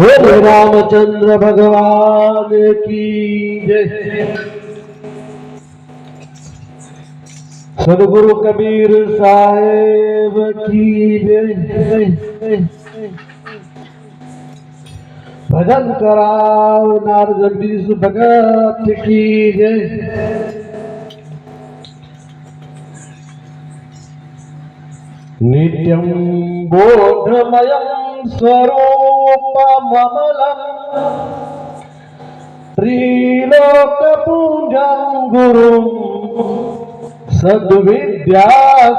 बोले रामचंद्र भगवान की जय सदगुरु कबीर साहेब की जय भजन करावनार जगदीश भगत की जय नित्यं बोधमयं स्वरूपममलं त्रिलोकपूजं गुरुं सद्विद्या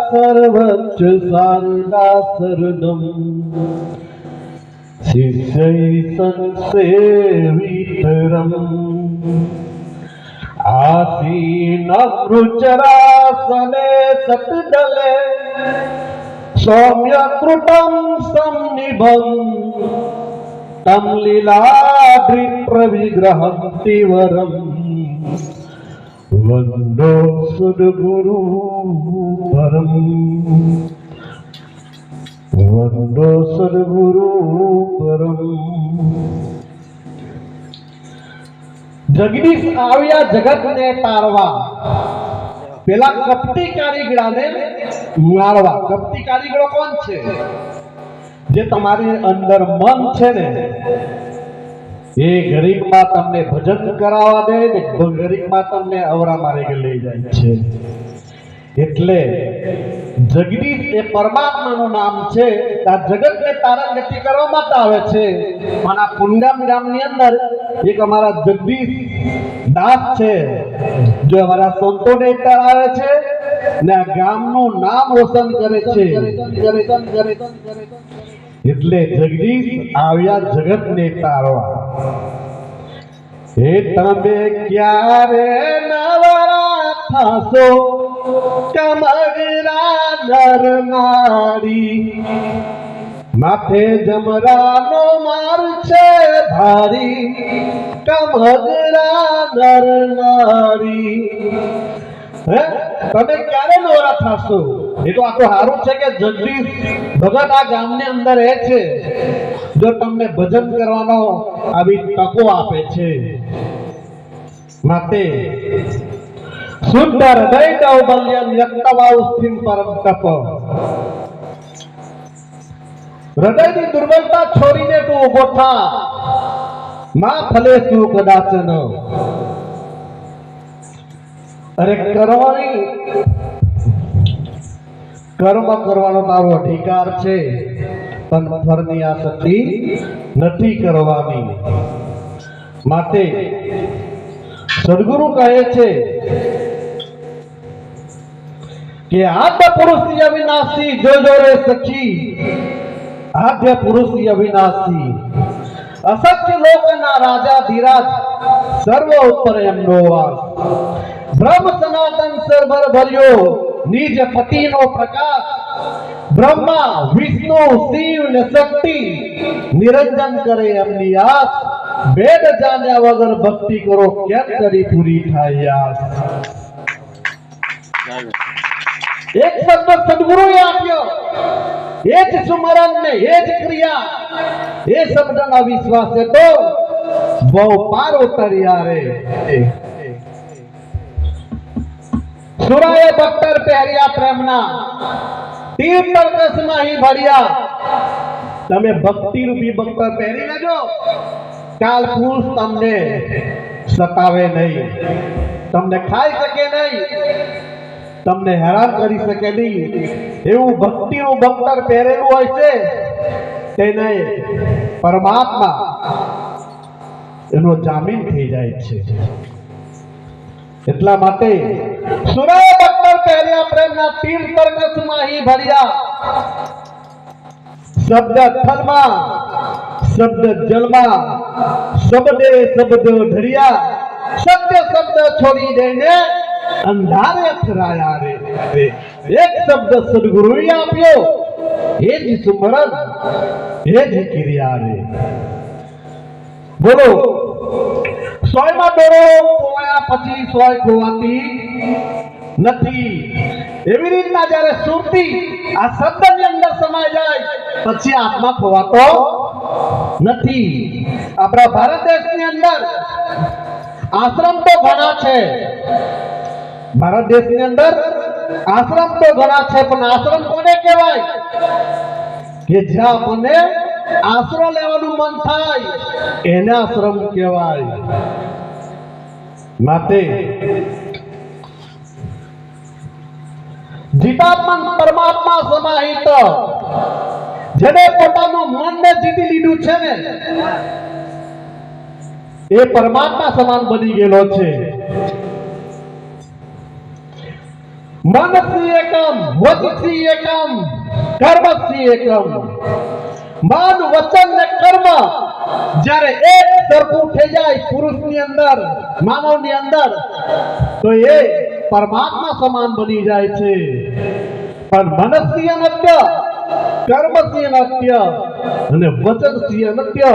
सर्वच्च शारदा शिष्यैतन्सेवितरम् आसीनभृचरासने सत्दले सौम्यकृतं संनिभम् तं लीलाभिप्रविग्रहन्तिवरम् वन्दो सुरगुरु परम् વંદો સદગુરુ પરમ. જગદીશ આવ્યા જગતને તારવા. પેલા કપટી કારીગડાને મારવા. કપટી કારીગરો કોણ છે? જે તમારી અંદર મન છે ને, એ ગરીબમાં તમને ભજન કરાવવા દે ને ગરીબમાં તમને અવરા મારી લઈ જાય છે. એટલે જગદીશ એ પરમાત્માનું નામ છે. આ જગતને તારંગતિ કરવા માટે આવે છે. પણ આ પુંગામ ગામની અંદર એક અમારા જગદીશ દાસ છે, જે અમારા સંતોને આવે છે ને આ ગામનું નામ રોશન કરે છે. એટલે જગદીશ આવ્યા જગતને તારવા. એ તમે ક્યારે નવરા થશો? કમગરા નર નારી માથે જમરાનો માર છે ભારી. કમગરા નર નારી તમે ક્યારે નવરા થશો? એ તો આખું સારું છે કે જગદીશ ભગત આ ગામની અંદર એ છે. જો તમને ભજન કરવાનો આવી તકો આપે છે. માટે સુંદર હૃદય દૌર્બલ્યમ યક્તવાઉ સ્થિમ પરમ હૃદયની દુર્બળતા છોડીને તું ઊભો થા. માં ફલે તું કદાચન અરે કરવાની, કર્મ કરવાનો તારો અધિકાર છે, પણ ફળની આસક્તિ નથી કરવાની. માટે સદગુરુ કહે છે કે આદ્ય પુરુષ અવિનાશી જોજો રે સખી આદ્ય પુરુષ અવિનાશી અસત્ય લોકના રાજા ધીરાજ સર્વ ઉપર એમનો વાસ બ્રહ્મ સનાતન સરભર ભર્યો નિજ પતિનો પ્રકાશ બ્રહ્મા વિષ્ણુ શિવ ને શક્તિ નિરંજન કરે એમની આસ વેદ જાણ્યા વગર ભક્તિ કરો કેમ કરી પૂરી થાય આસ એક શબ્દ સદગુરુએ આપ્યો એ જ સુમરણ ને એ જ ક્રિયા એ શબ્દના વિશ્વાસે તો બહુ પાર ઉતર્યા રે સુરાએ બખ્તર પહેર્યા પ્રેમના તીર તર્કસમાં હી ભર્યા તમે ભક્તિ રૂપી બખ્તર પહેરી લેજો કાલ પુરુષ તમને સતાવે નહીં તમને ખાઈ શકે નહીં તમને હેરાન કરી શકે નહીં. એવું ભક્તિનું બખ્તર પહેરેલું હોય છે, તેને પરમાત્મા એનો જામીન થઈ જાય છે. એટલા માટે સુરાય બખ્તર પહેર્યા પ્રેમના તીર પર હી ભર્યા. શબ્દ થલમાં, શબ્દ જલમાં, શબ્દે શબ્દ ધર્યા સત્ય શબ્દ છોડી દઈને અંધારે અથરાયા રે. એક શબ્દ સદગુરુએ આપ્યો. એ જ સુમરન એ જ ક્રિયા રે. બોલો, સોયમાં ડોરો ખોવાયા પછી સોય ખોવાતી નથી. એવી રીતના જ્યારે સુરતી આ શબ્દની અંદર સમાઈ જાય, પછી આત્મા ખોવાતો નથી. આપણા ભારત દેશની અંદર આશ્રમ તો ઘણા છે. ભારત દેશની અંદર આશ્રમ તો ઘણા છે, પણ આશ્રમ કોને કહેવાય? કે જ્યાં મને આશરો લેવાનું મન થાય, એને આશ્રમ કહેવાય. માટે જીતાત્મન પરમાત્મા સમાહિત, જેને પોતાનું મનને જીતી લીધું છે ને, એ પરમાત્મા સમાન બની ગયેલો છે. મનસી એકમ વચસી એકમ કર્મસી એકમ મન વચન ને કર્મ જ્યારે એક સરખું થઈ જાય પુરુષની અંદર માનવની અંદર તો એ પરમાત્મા સમાન બની જાય છે પણ મનસ્ય નત્ય કર્મસી અનત્ય અને વચનસી નત્ય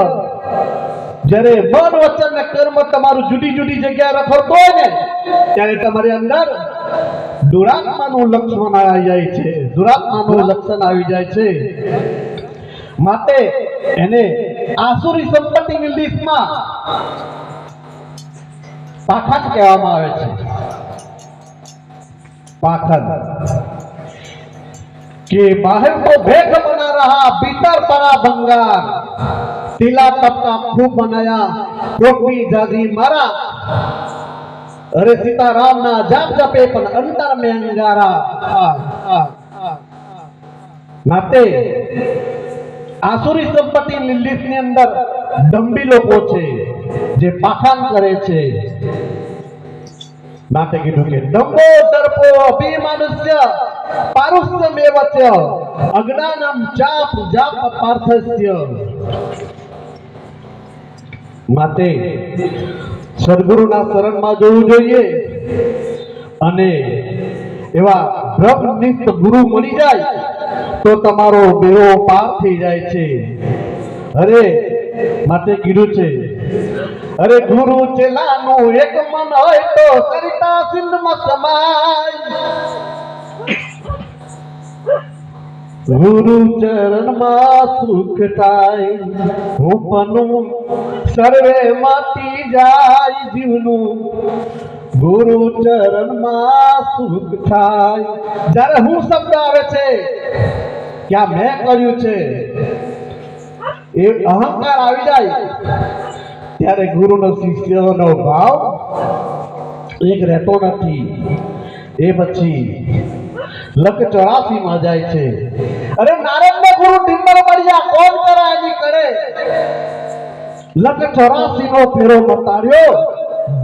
જ્યારે મન વચન ને કર્મ તમારું જુદી જુદી જગ્યાએ રખડતો હોય ને, ત્યારે તમારી અંદર દુરાત્માનું લક્ષણ આવી જાય છે. દુરાત્માનું લક્ષણ આવી જાય છે. માટે એને આસુરી સંપત્તિ નિર્દેશમાં પાખંડ કહેવામાં આવે છે. પાખંડ. કે બાહર કો ભેખ બના રહા, ભીતર પરા ભંગાર. ટીલા તપતા ખૂબ બનાયા કોકની જાગી મારા. અરે સીતારામ ના જાપ જપે પણ અંતર મે અંગારા નાતે આસુરી સંપત્તિ નિલિતની અંદર દંભી લોકો છે, જે પાખાન કરે છે. માટે કીધું કે, ડંબો દર્પો અભિમાનુષ્ય પારુષ્ય મેવત્ય અજ્ઞાનમ ચાપ જાપ પાર્થસ્ય. માટે સદગુરુના શરણમાં જવું જોઈએ. અને એવા બ્રહ્મનિષ્ઠ ગુરુ મળી જાય તો તમારો બેડો પાર થઈ જાય છે. અરે, માટે કીધું છે, અરે ગુરુ ચેલાનું એક મન હોય તો સરિતા સિંધમાં સમાય. ગુરુ ચરણમાં સુખ થાય હું પનું સર્વે માતી જાય જીવનું. ગુરુ ચરણમાં સુખ થાય જ્યારે હું શબ્દ આવે છે, ક્યાં મેં કર્યું છે, એ અહંકાર આવી જાય. ત્યારે ગુરુનો શિષ્યનો ભાવ એક રહેતો નથી. એ પછી લક ચોરાસી માં જાય છે. અરે નારદ ને ગુરુ ટિમ્બર મળ્યા કોણ કરા એની કરે? લખ ચોરાસી નો ફેરો બતાડ્યો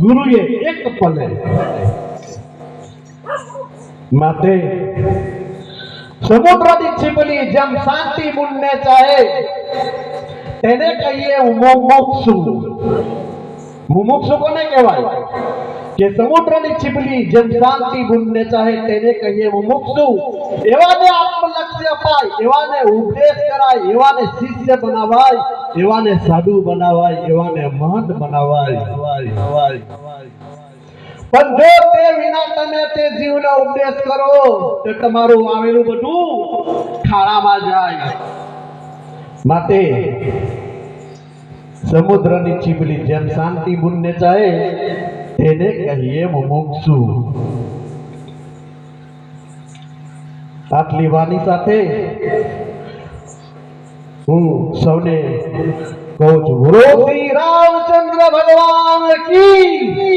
ગુરુએ એક પલે. માટે સમુદ્રની છીપલી જેમ શાંતિ મુન્ને ચાહે, તેને કહીએ મુમુક્ષુ. મુમુક્ષુ કોને કહેવાય? કે સમુદ્રની છીપલી જેમ શાંતિ બુનને ચાહે તેને કહીએ મુમુક્ષુ એવાને આત્મલક્ષ્ય અપાય, એવાને ઉપદેશ કરાય, એવાને શિષ્ય બનાવાય, એવાને સાધુ બનાવાય, એવાને મહંત બનાવાય. પણ જો તે વિના તમે તે જીવનો ઉપદેશ કરો, તો તમારું આવેલું બધું ખાડામાં જાય. માટે સમુદ્રની છીપલી જેમ શાંતિ બુનને ચાહે તેને કહીએ મુમુક્ષુ આટલી વાની સાથે હું સૌને કહું છું શ્રી રામચંદ્ર ભગવાન કી